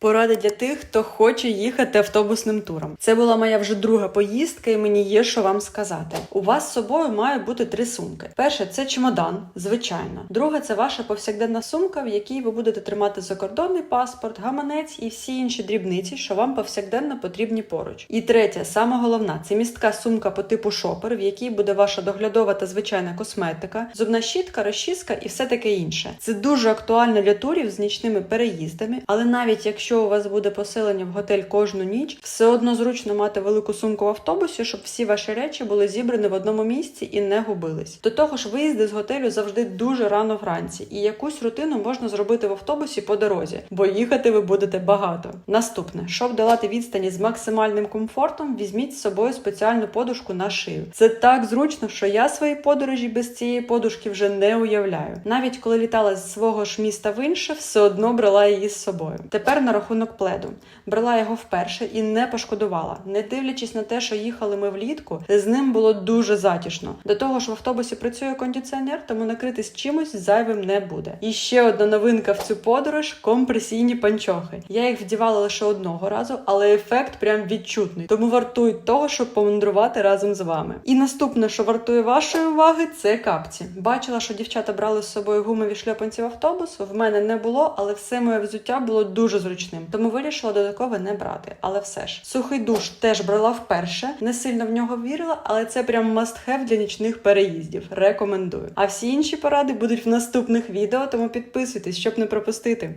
Поради для тих, хто хоче їхати автобусним туром. Це була моя вже друга поїздка, і мені є що вам сказати. У вас з собою має бути три сумки. Перше це чемодан, звичайно. Друга це ваша повсякденна сумка, в якій ви будете тримати закордонний паспорт, гаманець і всі інші дрібниці, що вам повсякденно потрібні поруч. І третє, саме головна, це містка сумка по типу шопер, в якій буде ваша доглядова та звичайна косметика, зубна щітка, розчіска і все таке інше. Це дуже актуально для турів з нічними переїздами, але навіть якщо у вас буде поселення в готель кожну ніч, все одно зручно мати велику сумку в автобусі, щоб всі ваші речі були зібрані в одному місці і не губились. До того ж, виїзди з готелю завжди дуже рано вранці, і якусь рутину можна зробити в автобусі по дорозі, бо їхати ви будете багато. Наступне, щоб долати відстані з максимальним комфортом, візьміть з собою спеціальну подушку на шию. Це так зручно, що я свої подорожі без цієї подушки вже не уявляю. Навіть коли літала з свого ж міста в інше, все одно брала її з собою. Тепер на рахунок пледу. Брала його вперше і не пошкодувала. Не дивлячись на те, що їхали ми влітку, з ним було дуже затішно. До того ж, в автобусі працює кондиціонер, тому накритись чимось зайвим не буде. І ще одна новинка в цю подорож компресійні панчохи. Я їх вдівала лише одного разу, але ефект прям відчутний. Тому вартують того, щоб помандрувати разом з вами. І наступне, що вартує вашої уваги, це капці. Бачила, що дівчата брали з собою гумові шльопанці в автобус. В мене не було, але все моє взуття було дуже зручним. Тому вирішила додатково не брати. Але все ж сухий душ теж брала вперше. Не сильно в нього вірила, але це прям must have для нічних переїздів. Рекомендую. А всі інші поради будуть в наступних відео, тому підписуйтесь, щоб не пропустити.